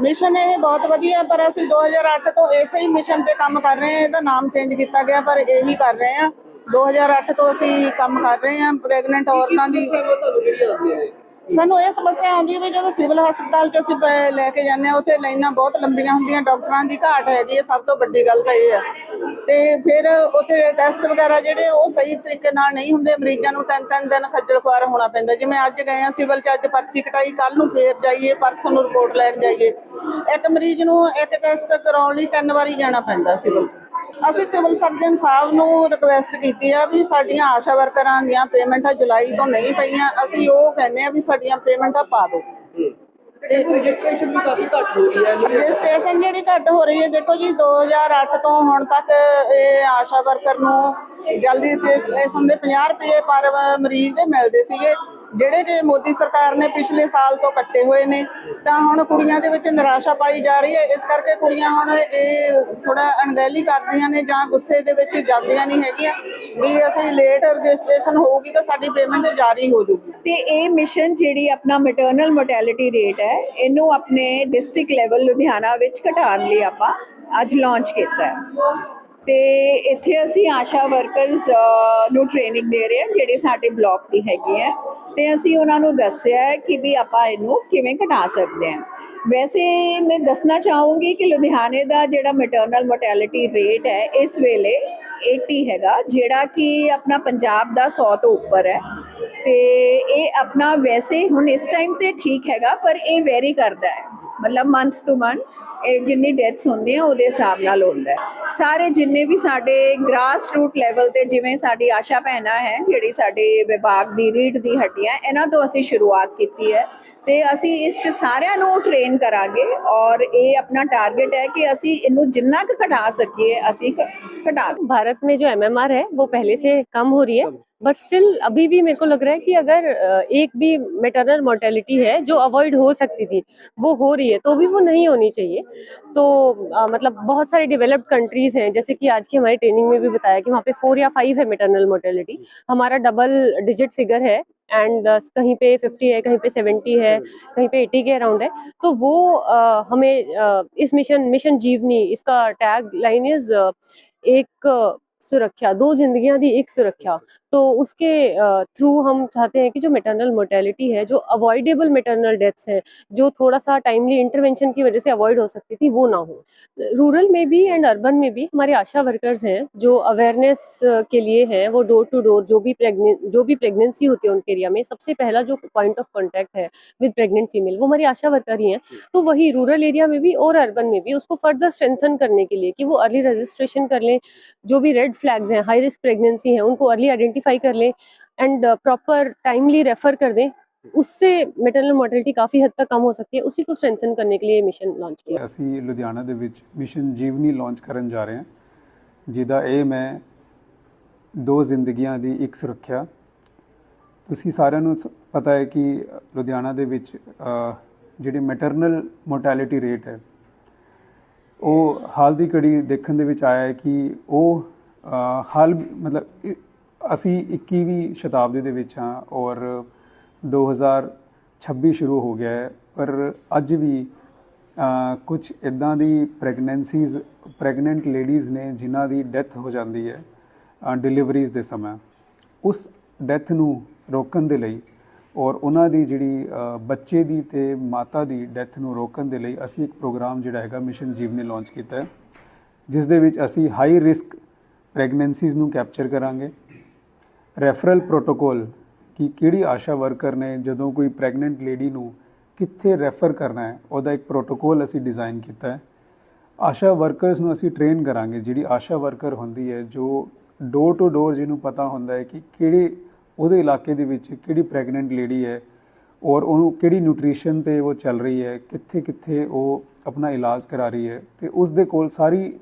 Mission ਇਹ ਬਹੁਤ ਵਧੀਆ ਪਰ ਅਸੀਂ 2008 ਤੋਂ ਇਸੇ ਹੀ ਮਿਸ਼ਨ ਤੇ ਕੰਮ ਕਰ ਰਹੇ ਹਾਂ ਇਹਦਾ ਨਾਮ ਚੇਂਜ ਕੀਤਾ ਗਿਆ ਪਰ ਇਹੀ ਕਰ ਰਹੇ ਹਾਂ। 2008 ਤੋਂ ਅਸੀਂ ਕੰਮ ਕਰ ਰਹੇ ਹਾਂ ਪ੍ਰੈਗਨੈਂਟ ਔਰਤਾਂ ਦੀ। ਸਾਨੂੰ ਇਹ ਸਮੱਸਿਆ ਆਉਂਦੀ ਹੈ ਵੀ ਜਦੋਂ ਸਿਵਲ ਹਸਪਤਾਲ 'ਚ ਅਸੀਂ ਲੈ ਕੇ ਜਾਂਦੇ ਹਾਂ ਉੱਥੇ ਲਾਈਨਾਂ ਬਹੁਤ ਲੰਬੀਆਂ ਹੁੰਦੀਆਂ ਡਾਕਟਰਾਂ ਦੀ ਘਾਟ ਹੈਗੀ ਹੈ ਸਭ ਤੋਂ ਵੱਡੀ ਗੱਲ ਤਾਂ ਇਹ ਹੈ। ਤੇ ਫਿਰ ਉੱਥੇ ਟੈਸਟ ਵਗੈਰਾ ਜਿਹੜੇ ਉਹ ਸਹੀ ਤਰੀਕੇ ਨਾਲ ਨਹੀਂ ਹੁੰਦੇ, ਮਰੀਜ਼ਾਂ ਨੂੰ ਤਿੰਨ ਤਿੰਨ ਦਿਨ ਖੱਜਲ ਖੁਆਰ ਹੋਣਾ ਪੈਂਦਾ। ਜਿਵੇਂ ਅੱਜ ਗਏ ਆ ਸਿਵਲ 'ਚ ਅੱਜ ਪਰਚੀ ਕਟਾਈ ਕੱਲ ਨੂੰ ਫੇਰ ਜਾਈਏ, ਪਰਸੋਂ ਨੂੰ ਰਿਪੋਰਟ ਲੈਣ ਜਾਈਏ। ਇੱਕ ਮਰੀਜ਼ ਨੂੰ ਇੱਕ ਟੈਸਟ ਕਰਾਉਣ ਲਈ ਤਿੰਨ ਵਾਰੀ ਜਾਣਾ ਪੈਂਦਾ ਸਿਵਲ ਅਸੀਂ ਸਿਵਲ ਸਰਜਨ ਸਾਹਿਬ ਨੂੰ ਰਿਕੁਐਸਟ ਕੀਤੀ ਆ ਵੀ ਸਾਡੀਆਂ ਆਸ਼ਾ ਵਰਕਰਾਂ ਦੀਆਂ ਪੇਮੈਂਟਾਂ ਜੁਲਾਈ ਤੋਂ ਨਹੀਂ ਪਈਆਂ। ਅਸੀਂ ਉਹ ਕਹਿੰਦੇ ਆ ਵੀ ਸਾਡੀਆਂ ਪੇਮੈਂਟਾਂ ਪਾ ਦਿਓ। ਤੇ ਰਜਿਸਟ੍ਰੇਸ਼ਨ ਵੀ ਕਾਫੀ ਘੱਟ ਹੋ ਗਈ ਹੈ। ਰਜਿਸਟ੍ਰੇਸ਼ਨ ਜਿਹੜੀ ਘੱਟ ਹੋ ਰਹੀ ਹੈ, ਦੇਖੋ ਜੀ 2008 ਤੋਂ ਹੁਣ ਤੱਕ ਇਹ ਆਸ਼ਾ ਵਰਕਰ ਨੂੰ ਜਲਦੀ ਰਜਿਸਟ੍ਰੇਸ਼ਨ ਦੇ 50 ਰੁਪਏ ਪਰ ਮਰੀਜ਼ ਦੇ ਮਿਲਦੇ ਸੀਗੇ, ਜਿਹੜੇ ਕਿ ਮੋਦੀ ਸਰਕਾਰ ਨੇ ਪਿਛਲੇ ਸਾਲ ਤੋਂ ਕੱਟੇ ਹੋਏ ਨੇ। ਤਾਂ ਹੁਣ ਕੁੜੀਆਂ ਦੇ ਵਿੱਚ ਨਿਰਾਸ਼ਾ ਪਾਈ ਜਾ ਰਹੀ ਹੈ, ਇਸ ਕਰਕੇ ਕੁੜੀਆਂ ਹੁਣ ਇਹ ਥੋੜਾ ਅਣਗਹਿਲੀ ਕਰਦੀਆਂ ਨੇ ਜਾਂ ਗੁੱਸੇ ਦੇ ਵਿੱਚ ਜਾਂਦੀਆਂ ਨਹੀਂ ਹੈਗੀਆਂ। ਵੀ ਅਸੀਂ ਲੇਟ ਰਜਿਸਟ੍ਰੇਸ਼ਨ ਹੋਊਗੀ ਤਾਂ ਸਾਡੀ ਪੇਮੈਂਟ ਜਾਰੀ ਹੋ ਜਾਊਗੀ। ਤੇ ਇਹ ਮਿਸ਼ਨ ਜਿਹੜੀ ਆਪਣਾ ਮੈਟਰਨਲ ਮੋਰਟੈਲਿਟੀ ਰੇਟ ਹੈ, ਇਹਨੂੰ ਆਪਣੇ ਡਿਸਟ੍ਰਿਕਟ ਲੈਵਲ ਲੁਧਿਆਣਾ ਵਿੱਚ ਘਟਾਉਣ ਲਈ ਆਪਾਂ ਅੱਜ ਲਾਂਚ ਕੀਤਾ ਹੈ। ਤੇ ਇੱਥੇ ਅਸੀਂ ਆਸ਼ਾ ਵਰਕਰਸ ਨੂੰ ਟ੍ਰੇਨਿੰਗ ਦੇ ਰਹੇ ਹਾਂ, ਜਿਹੜੇ ਸਾਡੇ ਬਲਾਕ ਦੀ ਹੈਗੇ ਆ ਤੇ ਅਸੀਂ ਉਹਨਾਂ ਨੂੰ ਦੱਸਿਆ ਹੈ ਕਿ ਵੀ ਆਪਾਂ ਇਹਨੂੰ ਕਿਵੇਂ ਘਟਾ ਸਕਦੇ ਹਾਂ। ਵੈਸੇ ਮੈਂ ਦੱਸਣਾ ਚਾਹੂੰਗੀ ਕਿ ਲੁਧਿਆਣੇ ਦਾ ਜਿਹੜਾ ਮੈਟਰਨਲ ਮੋਰਟੈਲਿਟੀ ਰੇਟ ਹੈ, ਇਸ ਵੇਲੇ 80 ਹੈਗਾ, ਜਿਹੜਾ ਕਿ ਆਪਣਾ ਪੰਜਾਬ ਦਾ 100 ਤੋਂ ਉੱਪਰ ਹੈ। ਤੇ ਇਹ ਆਪਣਾ ਵੈਸੇ ਹੁਣ ਇਸ ਟਾਈਮ ਤੇ ਠੀਕ ਹੈਗਾ, ਪਰ ਇਹ ਵੈਰੀ ਕਰਦਾ ਹੈ। ਮਤਲਬ ਮੰਥ ਟੂ ਮੰਥ ਇਹ ਜਿੰਨੀ ਡੈਥਸ ਹੁੰਦੀਆਂ, ਉਹਦੇ ਹਿਸਾਬ ਨਾਲ ਹੁੰਦਾ ਸਾਰੇ ਜਿੰਨੇ ਵੀ ਸਾਡੇ ਗ੍ਰਾਸ ਰੂਟ ਲੈਵਲ ਤੇ ਜਿਵੇਂ ਸਾਡੀ ਆਸ਼ਾ ਭੈਣਾ ਹੈ, ਜਿਹੜੀ ਸਾਡੇ ਵਿਭਾਗ ਦੀ ਰੀੜ ਦੀ ਹੱਡੀਆਂ, ਇਹਨਾਂ ਤੋਂ ਅਸੀਂ ਸ਼ੁਰੂਆਤ ਕੀਤੀ ਹੈ। ਤੇ ਅਸੀਂ ਇਸ ਚ ਸਾਰਿਆਂ ਨੂੰ ਟ੍ਰੇਨ ਕਰਾਂਗੇ ਔਰ ਇਹ ਆਪਣਾ ਟਾਰਗੇਟ ਹੈ ਕਿ ਅਸੀਂ ਇਹਨੂੰ ਜਿੰਨਾ ਕੁ ਘਟਾ ਸਕੀਏ, ਅਸੀਂ कटा भारत में जो एमएमआर है वो पहले से कम हो रही है बट स्टिल अभी भी मेरे को लग रहा है कि अगर एक भी मेटरनल मोर्टेलिटी है जो अवॉइड हो सकती थी वो हो रही है तो भी वो नहीं होनी चाहिए। तो आ, मतलब बहुत सारे डेवलप्ड कंट्रीज़ हैं जैसे कि आज की हमारी ट्रेनिंग में भी बताया कि वहाँ पे फोर या फाइव है मेटरनल मोर्टेलिटी हमारा डबल डिजिट फिगर है एंड uh, कहीं पे 50 है कहीं पे 70 है कहीं पे 80 के अराउंड है। तो वो uh, हमें uh, इस मिशन मिशन जीवनी इसका टैग लाइन इज़ एक अ, सुरक्षा दो जिंदगियां दी एक सुरक्षा तो उसके थ्रू हम चाहते हैं कि जो मेटरनल मोर्टेलिटी है जो अवॉइडेबल मेटरनल डेथ्स हैं जो थोड़ा सा टाइमली इंटरवेंशन की वजह से अवॉइड हो सकती थी वो ना हो। रूरल में भी एंड अर्बन में भी हमारे आशा वर्कर्स हैं जो अवेयरनेस के लिए हैं वो डोर टू डोर जो भी प्रेगनेंट जो भी प्रेगनेंसी होती है उनके एरिया में सबसे पहला जो पॉइंट ऑफ़ कॉन्टैक्ट है विद प्रेग्नेंट फीमेल वो हमारी आशा वर्कर ही हैं। तो वही रूरल एरिया में भी और अर्बन में भी उसको फर्दर स्ट्रेंथन करने के लिए कि वो अर्ली रजिस्ट्रेशन कर लें जो भी रेड फ्लैग्स हैं हाई रिस्क प्रेगनेंसी है उनको अर्ली आइडेंटिफाई कर लें एंड प्रॉपर टाइमली रेफर कर दें उससे मेटरनल मोर्टेलिटी काफ़ी हद तक कम हो सकती है उसी को स्ट्रेंथन करने के लिए ये मिशन लॉन्च किया ਅਸੀਂ ਲੁਧਿਆਣਾ ਦੇ ਵਿੱਚ ਮਿਸ਼ਨ ਜੀਵਨੀ ਲਾਂਚ ਕਰਨ ਜਾ ਰਹੇ ਹਾਂ ਜਿਹਦਾ ਏਮ ਹੈ ਦੋ ਜ਼ਿੰਦਗੀਆਂ ਦੀ ਇੱਕ ਸੁਰੱਖਿਆ ਤੁਸੀਂ ਸਾਰਿਆਂ ਨੂੰ ਸ- ਪਤਾ ਹੈ ਕਿ ਲੁਧਿਆਣਾ ਦੇ ਵਿੱਚ ਅ, ਜਿਹੜੀ ਮੈਟਰਨਲ ਮੋਰਟੈਲਿਟੀ ਰੇਟ ਹੈ ਉਹ ਹਾਲ ਦੀ ਘੜੀ ਦੇਖਣ ਦੇ ਵਿੱਚ ਆਇਆ ਹੈ ਕਿ ਉਹ ਅ, ਹਾਲ ਮਤਲਬ ਇ- ਅਸੀਂ 21ਵੀਂ ਸ਼ਤਾਬਦੀ ਦੇ ਵਿੱਚ ਹਾਂ ਔਰ 2026 ਸ਼ੁਰੂ ਹੋ ਗਿਆ ਹੈ, ਪਰ ਅੱਜ ਵੀ ਕੁਝ ਇਦਾਂ ਦੀ ਪ੍ਰੈਗਨੈਂਸੀਜ਼ ਪ੍ਰੈਗਨੈਂਟ ਲੇਡੀਜ਼ ਨੇ ਜਿਨ੍ਹਾਂ ਦੀ ਡੈਥ ਹੋ ਜਾਂਦੀ ਹੈ ਡਿਲੀਵਰੀਜ਼ ਦੇ ਸਮੇਂ। ਉਸ ਡੈਥ ਨੂੰ ਰੋਕਣ ਦੇ ਲਈ ਔਰ ਉਹਨਾਂ ਦੀ ਜਿਹੜੀ ਬੱਚੇ ਦੀ ਤੇ ਮਾਤਾ ਦੀ ਡੈਥ ਨੂੰ ਰੋਕਣ ਦੇ ਲਈ ਅਸੀਂ ਇੱਕ ਪ੍ਰੋਗਰਾਮ ਜਿਹੜਾ ਹੈਗਾ ਮਿਸ਼ਨ ਜੀਵ ਨੇ ਲਾਂਚ ਕੀਤਾ ਹੈ, ਜਿਸ ਦੇ ਵਿੱਚ ਅਸੀਂ ਹਾਈ ਰਿਸਕ ਪ੍ਰੈਗਨੈਂਸੀਜ਼ ਨੂੰ ਕੈਪਚਰ ਕਰਾਂਗੇ। ਰੈਫਰਲ ਪ੍ਰੋਟੋਕੋਲ ਕਿ ਕਿਹੜੀ ਆਸ਼ਾ ਵਰਕਰ ਨੇ ਜਦੋਂ ਕੋਈ ਪ੍ਰੈਗਨੈਂਟ ਲੇਡੀ ਨੂੰ ਕਿੱਥੇ ਰੈਫਰ ਕਰਨਾ ਹੈ, ਉਹਦਾ ਇੱਕ ਪ੍ਰੋਟੋਕੋਲ ਅਸੀਂ ਡਿਜ਼ਾਈਨ ਕੀਤਾ ਹੈ। ਆਸ਼ਾ ਵਰਕਰਸ ਨੂੰ ਅਸੀਂ ਟ੍ਰੇਨ ਕਰਾਂਗੇ, ਜਿਹੜੀ ਆਸ਼ਾ ਵਰਕਰ ਹੁੰਦੀ ਹੈ, ਜੋ ਡੋਰ ਟੂ ਡੋਰ ਜਿਹਨੂੰ ਪਤਾ ਹੁੰਦਾ ਹੈ ਕਿ ਕਿਹੜੇ ਉਹਦੇ ਇਲਾਕੇ ਦੇ ਵਿੱਚ ਕਿਹੜੀ ਪ੍ਰੈਗਨੈਂਟ ਲੇਡੀ ਹੈ ਔਰ ਉਹਨੂੰ ਕਿਹੜੀ ਨਿਊਟ੍ਰੀਸ਼ਨ ਤੇ ਉਹ ਚੱਲ ਰਹੀ ਹੈ ਕਿੱਥੇ ਕਿੱਥੇ ਉਹ ਆਪਣਾ ਇਲਾਜ ਕਰਾ ਰਹੀ ਹੈ ਤੇ ਉਸ ਦੇ ਕੋਲ ਸਾਰੀ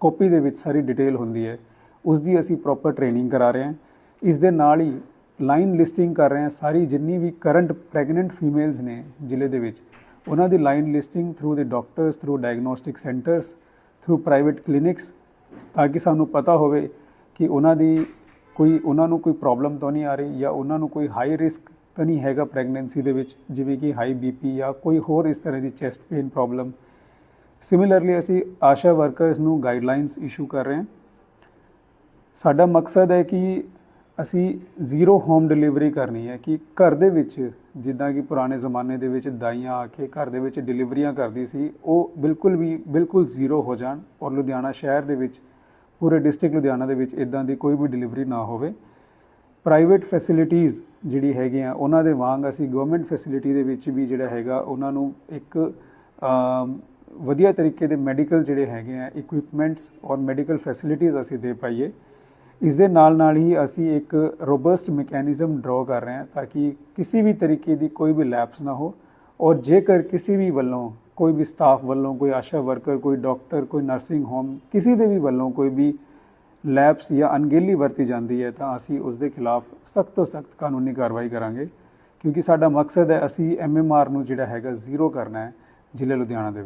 ਕਾਪੀ ਦੇ ਵਿੱਚ ਸਾਰੀ ਡਿਟੇਲ ਹੁੰਦੀ ਹੈ। ਉਸ ਦੀ ਅਸੀਂ ਪ੍ਰੋਪਰ ਟ੍ਰੇਨਿੰਗ ਕਰਾ ਰਹੇ ਹਾਂ। ਇਸ ਦੇ ਨਾਲ ਹੀ ਲਾਈਨ ਲਿਸਟਿੰਗ ਕਰ ਰਹੇ ਹਾਂ ਸਾਰੀ ਜਿੰਨੀ ਵੀ ਕਰੰਟ ਪ੍ਰੈਗਨੈਂਟ ਫੀਮੇਲਸ ਨੇ ਜ਼ਿਲ੍ਹੇ ਦੇ ਵਿੱਚ, ਉਹਨਾਂ ਦੀ ਲਾਈਨ ਲਿਸਟਿੰਗ ਥਰੂ ਦੇ doctors through diagnostic centres through private clinics ਤਾਂ ਕਿ ਸਾਨੂੰ ਪਤਾ ਹੋਵੇ ਕਿ ਉਹਨਾਂ ਦੀ ਕੋਈ, ਉਹਨਾਂ ਨੂੰ ਕੋਈ ਪ੍ਰੋਬਲਮ ਤਾਂ ਨਹੀਂ ਆ ਰਹੀ ਜਾਂ ਉਹਨਾਂ ਨੂੰ ਕੋਈ ਹਾਈ ਰਿਸਕ ਤਾਂ ਨਹੀਂ ਹੈਗਾ ਪ੍ਰੈਗਨੈਂਸੀ ਦੇ ਵਿੱਚ, ਜਿਵੇਂ ਕਿ ਹਾਈ ਬੀਪੀ ਜਾਂ ਕੋਈ ਹੋਰ ਇਸ ਤਰ੍ਹਾਂ ਦੀ ਚੈਸਟ ਪੇਨ ਪ੍ਰੋਬਲਮ ਸਿਮਿਲਰਲੀ ਅਸੀਂ ਆਸ਼ਾ ਵਰਕਰਸ ਨੂੰ ਗਾਈਡਲਾਈਨਸ ਇਸ਼ੂ ਕਰ ਰਹੇ ਹਾਂ। ਸਾਡਾ ਮਕਸਦ ਹੈ ਕਿ ਅਸੀਂ ਜ਼ੀਰੋ ਹੋਮ ਡਿਲੀਵਰੀ ਕਰਨੀ ਹੈ ਕਿ ਘਰ ਦੇ ਵਿੱਚ ਜਿੱਦਾਂ ਕਿ ਪੁਰਾਣੇ ਜ਼ਮਾਨੇ ਦੇ ਵਿੱਚ ਦਾਈਆਂ ਆ ਕੇ ਘਰ ਦੇ ਵਿੱਚ ਡਿਲੀਵਰੀਆਂ ਕਰਦੀ ਸੀ, ਉਹ ਬਿਲਕੁਲ ਵੀ, ਬਿਲਕੁਲ ਜ਼ੀਰੋ ਹੋ ਜਾਣ ਔਰ ਲੁਧਿਆਣਾ ਸ਼ਹਿਰ ਦੇ ਵਿੱਚ, ਪੂਰੇ ਡਿਸਟ੍ਰਿਕਟ ਲੁਧਿਆਣਾ ਦੇ ਵਿੱਚ ਇਦਾਂ ਦੀ ਕੋਈ ਵੀ ਡਿਲੀਵਰੀ ਨਾ ਹੋਵੇ। ਪ੍ਰਾਈਵੇਟ ਫੈਸਿਲਿਟੀਆਂ ਜਿਹੜੀ ਹੈਗੀਆਂ ਉਹਨਾਂ ਦੇ ਵਾਂਗ ਅਸੀਂ ਗਵਰਨਮੈਂਟ ਫੈਸਿਲਿਟੀ ਦੇ ਵਿੱਚ ਵੀ ਜਿਹੜਾ ਹੈਗਾ, ਉਹਨਾਂ ਨੂੰ ਇੱਕ ਵਧੀਆ ਤਰੀਕੇ ਦੇ ਮੈਡੀਕਲ ਜਿਹੜੇ ਹੈਗੇ ਆ ਇਕਵਿਪਮੈਂਟਸ ਔਰ ਮੈਡੀਕਲ ਫੈਸਿਲਿਟੀਆਂ ਅਸੀਂ ਦੇ ਪਾਈਏ। ਇਸ ਦੇ ਨਾਲ ਨਾਲ ਹੀ ਅਸੀਂ ਇੱਕ ਰੋਬਸਟ ਮੈਕੈਨਿਜ਼ਮ ਡਰਾ ਕਰ ਰਹੇ ਹਾਂ ਤਾਂ ਕਿ ਕਿਸੇ ਵੀ ਤਰੀਕੇ ਦੀ ਕੋਈ ਵੀ ਲੈਪਸ ਨਾ ਹੋ ਔਰ ਜੇਕਰ ਕਿਸੇ ਵੀ ਵੱਲੋਂ ਕੋਈ ਵੀ ਸਟਾਫ ਵੱਲੋਂ ਕੋਈ ਆਸ਼ਾ ਵਰਕਰ ਕੋਈ ਡਾਕਟਰ ਕੋਈ ਨਰਸਿੰਗ ਹੋਮ ਕਿਸੇ ਦੇ ਵੀ ਵੱਲੋਂ ਕੋਈ ਵੀ ਲੈਪਸ ਜਾਂ ਅਣਗਹਿਲੀ ਵਰਤੀ ਜਾਂਦੀ ਹੈ ਤਾਂ ਅਸੀਂ ਉਸ ਦੇ ਖਿਲਾਫ ਸਖਤ ਤੋਂ ਸਖਤ ਕਾਨੂੰਨੀ ਕਾਰਵਾਈ ਕਰਾਂਗੇ ਕਿਉਂਕਿ ਸਾਡਾ ਮਕਸਦ ਹੈ ਅਸੀਂ ਐਮਐਮਆਰ ਨੂੰ ਜਿਹੜਾ ਹੈਗਾ ਜ਼ੀਰੋ ਕਰਨਾ ਹੈ ਜ਼ਿਲ੍ਹੇ ਲੁਧਿਆਣਾ ਦੇ ਵਿੱਚ